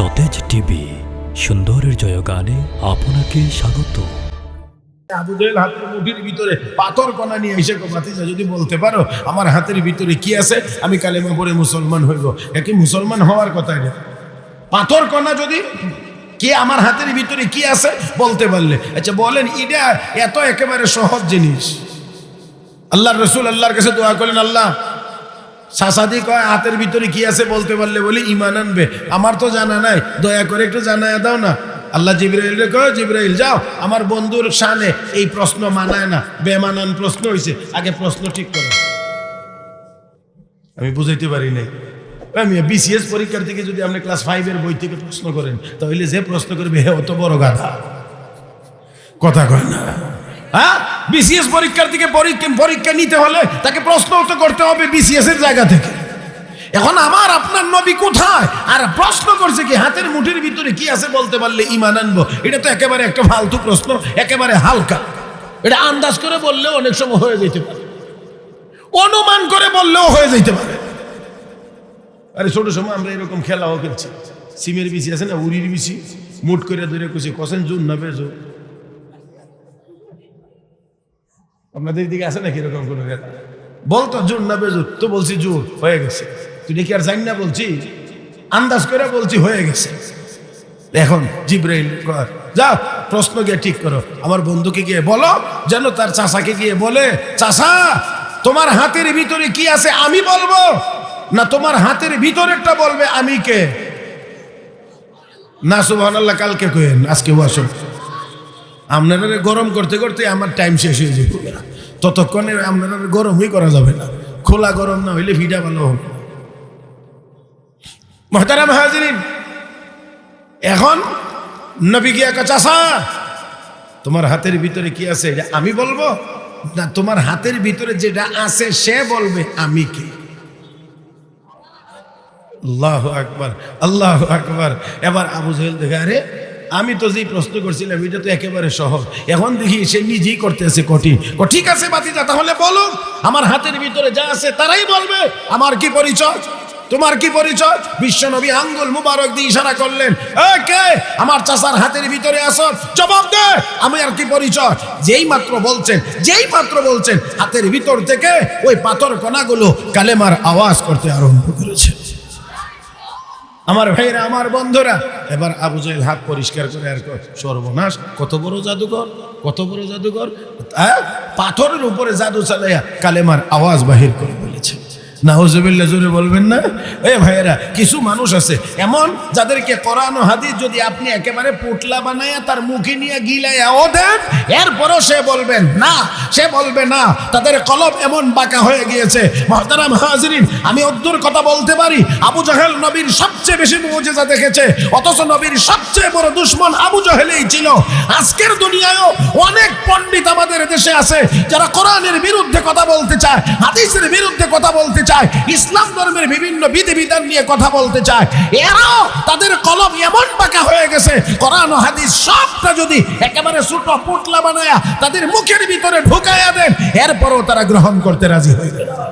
সতেজ টিভি, সুন্দরের জয়গানে আপনাকে স্বাগত। আবু জাহেল হাতের মুঠির ভিতরে পাথর কণা নিয়ে এসে বাতিজা যদি বলতে পারো, আমার হাতের ভিতরে কি আছে, আমি কালেমা পড়ে মুসলমান হইব। একে মুসলমান হওয়ার কথা এটা? পাথর কণা যদি কে আমার হাতের ভিতরে কি আছে, বলতে পারলে। আচ্ছা বলেন, এটা এত একেবারে সহজ জিনিস। আল্লাহর রসুল আল্লাহর কাছে দোয়া করলেন, আল্লাহ সাসাদি কয়, হাতের ভিতরে কি আছে বলতে পারলে বলে ইমান আনবে। আমার তো জানা নাই, দয়া করে একটু জানায় দাও না। আল্লাহ জিব্রাইল রে কয়, জিব্রাইল, যাও। আমার বন্ধুর শানে এই প্রশ্ন মানায় না, বেমানান প্রশ্ন হয়েছে আগে প্রশ্ন ঠিক করো। আমি বুঝাইতে পারি নাই। আমি বিসিএস পরীক্ষার থেকে যদি আপনি ক্লাস ফাইভের বই থেকে প্রশ্ন করেন, তাহলে যে প্রশ্ন করবে, হে, অত বড় গাধা। কথা কয় না। হ্যাঁ? বিসিএস পরীক্ষার থেকে পরীক্ষা নিতে হলে তাকে প্রশ্ন তো করতে হবে বিসিএস এর জায়গা থেকে। এখন আমার আপনার নবী কোথায়? আর প্রশ্ন করছে কি, হাতের মুঠির ভিতরে কি আছে বলতে পারলে ইমান আনব? এটা তো একেবারে একটা ফালতু প্রশ্ন, একেবারে হালকা। এটা আন্দাজ করে বললেও অনেক সময় হয়ে যেতে পারে। অনুমান করে বললেও হয়ে যেতে পারে। আরে ছোট সময় আমরা এরকম খেলাও খেলছি। সিমের বিচি আছে না উড়ির বিচি মুট করে ধরে কুচি কষেন জোর না বেজো? আপনাদের দিকে আছে নাকি এরকম কোনো বলতো জোর না বেজোর তো বলছি জোর হয়ে গেছে। তুই দেখি আর জানি না বলছি? আন্দাজ করে বলছি হয়ে গেছে। এখন জিব্রাইল, কর। যাও প্রশ্ন গিয়ে ঠিক করো। আমার বন্ধুকে গিয়ে বলো, যেন তার চাষাকে গিয়ে বলে চাষা তোমার হাতের ভিতরে কি আছে আমি বলব? না, তোমার হাতের ভিতরেরটা বলবে আমি কে? না আল্লাহ কালকে কেন আজকে বসো। আপনারা গরম করতে করতে আমার টাইম শেষ হয়ে যাবে। ততক্ষণে আপনারা গরমই করা যাবে না। খোলা গরম না হইলে ভিডা ভালো হবে। মহতারাম হাজিরিন, এখন নবী গিয়া চাষা তোমার হাতের ভিতরে কি আছে? এটা আমি বলব? না, তোমার হাতের ভিতরে যেটা আছে সে বলবে, আমি কে? আল্লাহ আকবার আল্লাহ আকবার। এবার আবু জাহেল দেখে, আরে আমি তো যেই প্রশ্ন করছিলাম, এটা তো একেবারে সহজ। এখন দেখি সে নিজেই করতেছে কঠিন। ঠিক আছে বাতিজা, তাহলে বলো, আমার হাতের ভিতরে যা আছে তারাই বলবে, আমার কি পরিচয়? তোমার কি পরিচয়? বিশ্বনবী আঙ্গুল মুবারক দিয়ে ইশারা করলেন কে? আমার চাচার হাতের ভিতরে আসো জবাব দে, আমি আর কি পরিচয়? যেই মাত্র বলছেন, যেই মাত্র বলছেন, হাতের ভিতর থেকে ওই পাথর কণাগুলো কালেমার আওয়াজ করতে আরম্ভ করেছে। আমার ভাইরা আমার বন্ধুরা, এবার আবু জাহেল হাত পরিষ্কার করে আর সর্বনাশ, কত বড় জাদুঘর, কত বড় জাদুঘর পাথরের উপরে জাদু চালাইয়া কালেমার আওয়াজ বাহির করে নাহজবিল্লা জোরে বলবেন না? এ ভাইয়েরা, কিছু মানুষ আছে, এমন যাদেরকে হাদিস যদি আপনি একেবারে তার মুখে নিয়ে দেন, এরপরও সে বলবেন না, সে বলবে না, তাদের কলম এমন বাঁকা হয়ে গিয়েছে। মহতারাম হাজরিন, আমি অদ্দুর কথা বলতে পারি, আবু জাহেল নবীর সবচেয়ে বেশি মুজিজা দেখেছে, অথচ নবীর সবচেয়ে বড় দুশ্মন আবু জাহেলই ছিল। আজকের দুনিয়ায়ও অনেক পণ্ডিত আমাদের দেশে আছে, যারা কোরআনের বিরুদ্ধে কথা বলতে চায়, হাদিসের বিরুদ্ধে কথা বলতে চায়। ইসলাম ধর্মের বিভিন্ন বিধিবিধান নিয়ে কথা বলতে চায়, এরাও তাদের কলম এমন পাকা হয়ে গেছে, কোরআন হাদিস সবটা যদি একেবারে ছোট পুটলা বানায়া তাদের মুখের ভিতরে ঢুকাইয়া দেন, এরপরও তারা গ্রহণ করতে রাজি হয়ে না।